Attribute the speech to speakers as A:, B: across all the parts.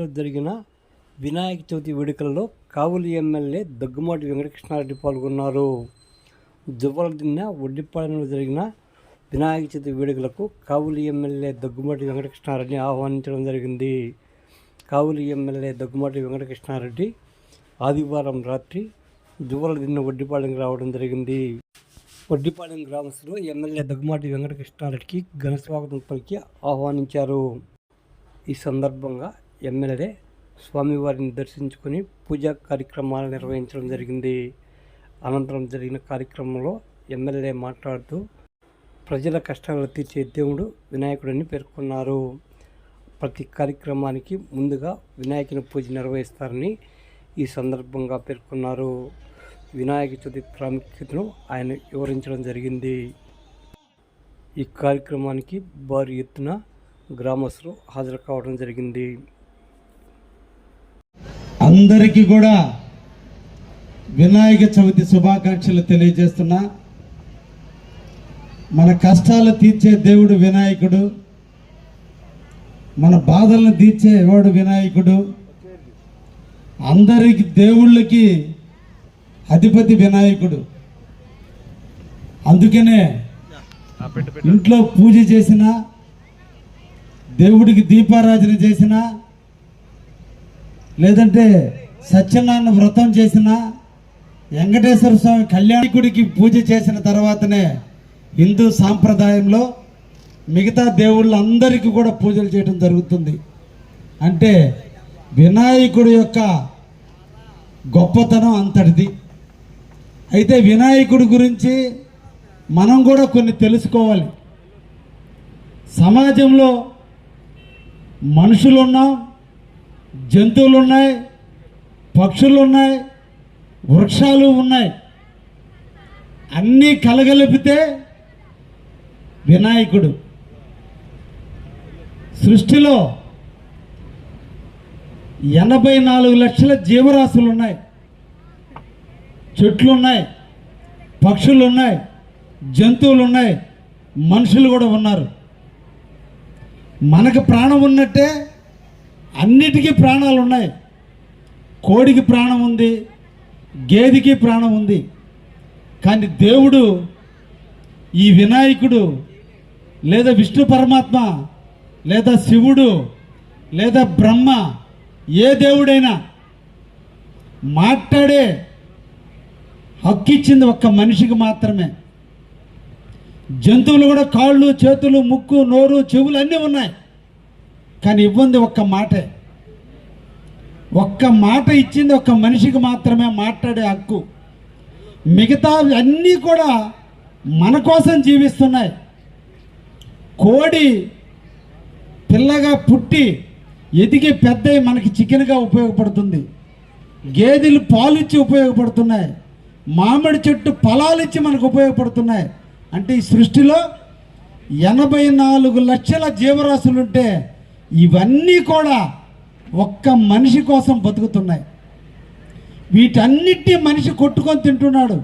A: జరిగిన వినాయక చవితి వేడుకల్లో కావులి ఎమ్మెల్యే దగ్గుమాటి వెంకటకృష్ణారెడ్డి పాల్గొన్నారు. జువ్వలదిన్న ఒడ్డిపాలెంలో జరిగిన వినాయక చవితి వేడుకలకు కావులి ఎమ్మెల్యే దగ్గుమాటి వెంకటకృష్ణారెడ్డిని ఆహ్వానించడం జరిగింది. కావులి ఎమ్మెల్యే దగ్గుమాటి వెంకటకృష్ణారెడ్డి ఆదివారం రాత్రి జువ్వలదిన్న ఒడ్డిపాలెంకి రావడం జరిగింది. వడ్డిపాలెం గ్రామస్తులు ఎమ్మెల్యే దగ్గుమాటి వెంకటకృష్ణారెడ్డికి ఘన స్వాగతం పలికి ఆహ్వానించారు. ఈ సందర్భంగా ఎమ్మెల్యే స్వామివారిని దర్శించుకొని పూజా కార్యక్రమాలు నిర్వహించడం జరిగింది. అనంతరం జరిగిన కార్యక్రమంలో ఎమ్మెల్యే మాట్లాడుతూ ప్రజల కష్టాలు తీర్చే దేవుడు వినాయకుడని పేర్కొన్నారు. ప్రతి కార్యక్రమానికి ముందుగా వినాయకుని పూజ నిర్వహిస్తారని ఈ సందర్భంగా పేర్కొన్నారు. వినాయక చవితి ప్రాముఖ్యతను ఆయన వివరించడం జరిగింది. ఈ కార్యక్రమానికి భారీ ఎత్తున గ్రామస్తులు హాజరు కావడం జరిగింది.
B: అందరికీ కూడా వినాయక చవితి శుభాకాంక్షలు తెలియజేస్తున్నా. మన కష్టాలు తీర్చే దేవుడు వినాయకుడు. మన బాధలను తీర్చేవాడు వినాయకుడు. అందరికి దేవుళ్ళకి అధిపతి వినాయకుడు. అందుకనే ఇంట్లో పూజ చేసిన దేవుడికి దీపారాధన చేసినా లేదంటే సత్యనారాయణ వ్రతం చేసిన వెంకటేశ్వర స్వామి కళ్యాణికుడికి పూజ చేసిన తర్వాతనే హిందూ సాంప్రదాయంలో మిగతా దేవుళ్ళందరికీ కూడా పూజలు చేయడం జరుగుతుంది. అంటే వినాయకుడి యొక్క గొప్పతనం అంతటిది. అయితే వినాయకుడి గురించి మనం కూడా కొన్ని తెలుసుకోవాలి. సమాజంలో మనుషులు ఉన్నాం జంతువులు ఉన్నాయి పక్షులు ఉన్నాయి వృక్షాలు ఉన్నాయి. అన్నీ కలగలిపితే వినాయకుడు. సృష్టిలో ఎనభై నాలుగు లక్షల జీవరాశులు ఉన్నాయి చెట్లు ఉన్నాయి పక్షులు ఉన్నాయి జంతువులు ఉన్నాయి మనుషులు కూడా ఉన్నారు. మనకు ప్రాణం ఉన్నట్టే అన్నిటికీ ప్రాణాలు ఉన్నాయి. కోడికి ప్రాణం ఉంది గేదికి ప్రాణం ఉంది. కానీ దేవుడు ఈ వినాయకుడు లేదా విష్ణు పరమాత్మ లేదా శివుడు లేదా బ్రహ్మ ఏ దేవుడైనా మాట్లాడే హక్కు ఇచ్చింది ఒక్క మనిషికి మాత్రమే. జంతువులు కూడా కాళ్ళు చేతులు ముక్కు నోరు చెవులు అన్నీ ఉన్నాయి. కానీ ఇవ్వంది ఒక్క మాటే. ఒక్క మాట ఇచ్చింది ఒక్క మనిషికి మాత్రమే మాట్లాడే హక్కు. మిగతా అన్నీ కూడా మన కోసం జీవిస్తున్నాయి. కోడి పిల్లగా పుట్టి ఎదిగి పెద్ద మనకి చికెన్గా ఉపయోగపడుతుంది. గేదెలు పాలిచ్చి ఉపయోగపడుతున్నాయి. మామిడి చెట్టు ఫలాలిచ్చి మనకు ఉపయోగపడుతున్నాయి. అంటే ఈ సృష్టిలో ఎనభై నాలుగు లక్షల జీవరాశులుంటే ఇవన్నీ కూడా ఒక్క మనిషి కోసం బతుకుతున్నాయి. వీటన్నిటిని మనిషి కొట్టుకొని తింటున్నాడు.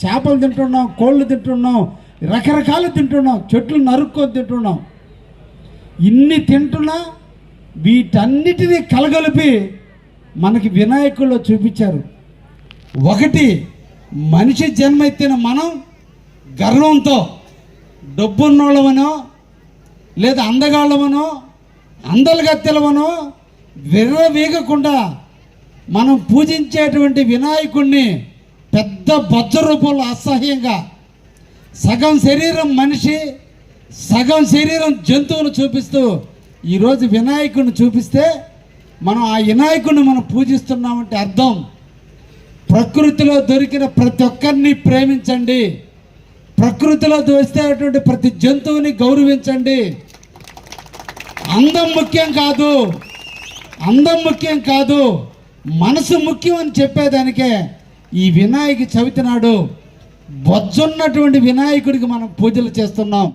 B: చేపలు తింటున్నాం కోళ్ళు తింటున్నాం రకరకాలు తింటున్నాం చెట్లు నరుక్కొని తింటున్నాం. ఇన్ని తింటున్నా వీటన్నిటినీ కలగలిపి మనకి వినాయకుల్లో చూపించారు. ఒకటి మనిషి జన్మ ఎత్తిన మనం గర్వంతో డబ్బున్నోళ్ళమనో లేదా అందగాళ్ళమనో అందలగత్తెలమనో విర్రవీగకుండా మనం పూజించేటువంటి వినాయకుణ్ణి పెద్ద బొజ్జ రూపంలో అసహ్యంగా సగం శరీరం మనిషి సగం శరీరం జంతువును చూపిస్తూ ఈరోజు వినాయకుడిని చూపిస్తే మనం ఆ వినాయకుడిని మనం పూజిస్తున్నామంటే అర్థం. ప్రకృతిలో దొరికిన ప్రతి ఒక్కరిని ప్రేమించండి. ప్రకృతిలో దొరికేటువంటి ప్రతి జంతువుని గౌరవించండి. అందం ముఖ్యం కాదు. అందం ముఖ్యం కాదు. మనసు ముఖ్యం అని చెప్పేదానికే ఈ వినాయక చవితి నాడు బొజ్జున్నటువంటి వినాయకుడికి మనం పూజలు చేస్తున్నాం.